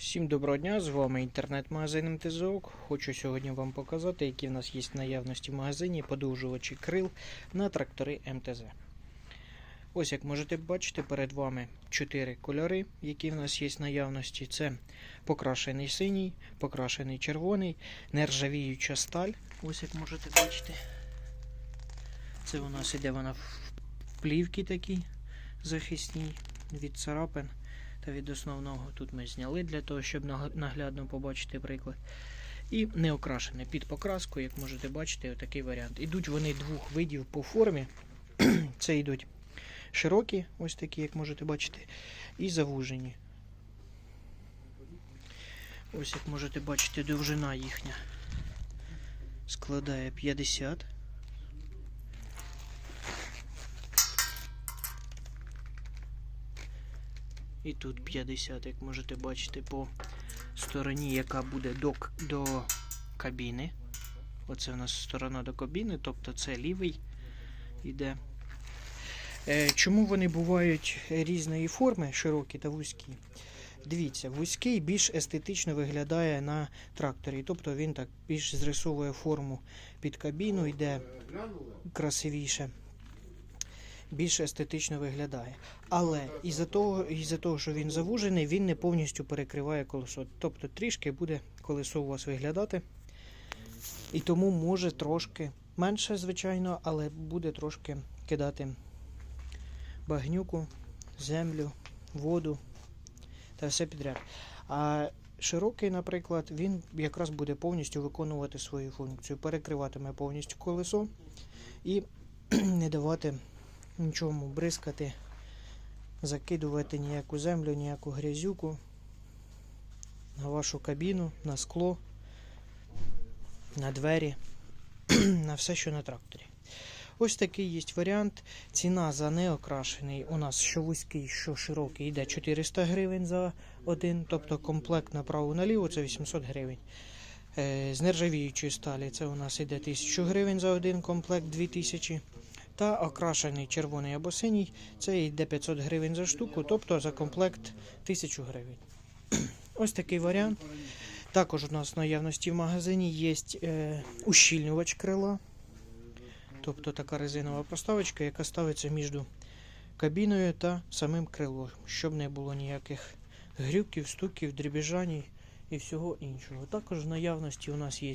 Всім доброго дня, з вами інтернет-магазин МТЗОК. Хочу сьогодні вам показати, які в нас є в наявності в магазині подовжувачі крил на трактори МТЗ. Ось як можете бачити, перед вами 4 кольори, які в нас є в наявності. Це покрашений синій, покрашений червоний, нержавіюча сталь. Ось як можете бачити. Це у нас іде вона в плівки такі захисній від царапин та від основного тут ми зняли для того, щоб наглядно побачити приклад. І не окрашене під покраску, як можете бачити, отакий варіант. Ідуть вони двох видів по формі. Це йдуть широкі, ось такі, як можете бачити, і завужені. Ось як можете бачити, довжина їхня складає 50. І тут 50, як можете бачити, по стороні, яка буде до, до кабіни. Оце у нас сторона до кабіни, тобто це лівий іде. Е, чому вони бувають різної форми, широкі та вузькі? Дивіться, вузький більш естетично виглядає на тракторі, тобто він так більш зрисовує форму під кабіну, йде красивіше, більш естетично виглядає. Але із-за того, із-за того, що він завужений, він не повністю перекриває колесо. Тобто трішки буде колесо у вас виглядати. І тому може трошки менше, звичайно, але буде трошки кидати багнюку, землю, воду та все підряд. А широкий, наприклад, він якраз буде повністю виконувати свою функцію, перекриватиме повністю колесо і не давати нічому бризкати, закидувати ніяку землю, ніяку грязюку на вашу кабіну, на скло, на двері, на все, що на тракторі. Ось такий є варіант. Ціна за неокрашений у нас що вузький, що широкий йде 400 гривень за один, тобто комплект направо-наліво це 800 гривень. Е, З нержавіючої сталі це у нас йде 1000 гривень за один комплект 2000. Та окрашений червоний або синій це йде 500 гривень за штуку, тобто за комплект 1000 гривень. Ось такий варіант. Також у нас в наявності в магазині є е, ущільнювач крила. Тобто така резинова проставочка, яка ставиться між кабіною та самим крилом, щоб не було ніяких грюків, стуків, дрібіжань і всього іншого. Також в наявності у нас є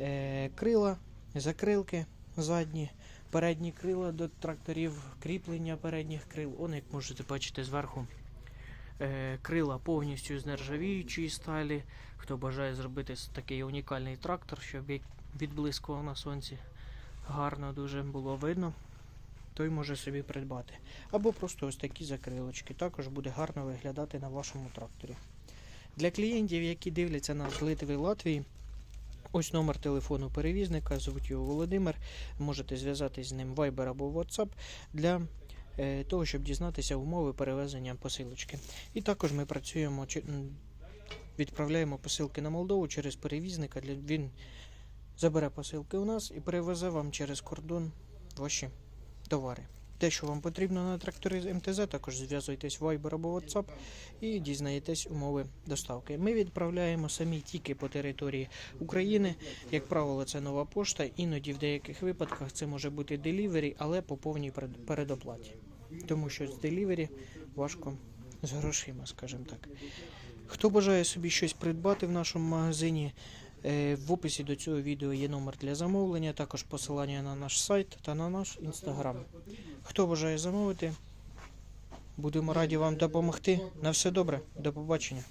е, крила, закрилки задні, передні крила до тракторів, кріплення передніх крил. Он, як можете бачити зверху, е, крила повністю з нержавіючої сталі. Хто бажає зробити такий унікальний трактор, щоб відблискував на сонці гарно дуже було видно, той може собі придбати. Або просто ось такі закрилочки. Також буде гарно виглядати на вашому тракторі. Для клієнтів, які дивляться нас з Литви Латвії, ось номер телефону перевізника, звуть його Володимир. Можете зв'язатись з ним Viber або WhatsApp для е, того, щоб дізнатися умови перевезення посилочки. І також ми працюємо, відправляємо посилки на Молдову через перевізника. Він забере посилки у нас і перевезе вам через кордон ваші товари. Те, що вам потрібно на тракторі з МТЗ, також зв'язуйтесь в Viber або WhatsApp і дізнаєтесь умови доставки. Ми відправляємо самі тільки по території України. Як правило, це нова пошта. Іноді в деяких випадках це може бути делівері, але по повній перед- передоплаті. Тому що з делівері важко з грошима, скажімо так. Хто бажає собі щось придбати в нашому магазині, В описі до цього відео є номер для замовлення, також посилання на наш сайт та на наш інстаграм. Хто бажає замовити, будемо раді вам допомогти. На все добре, до побачення.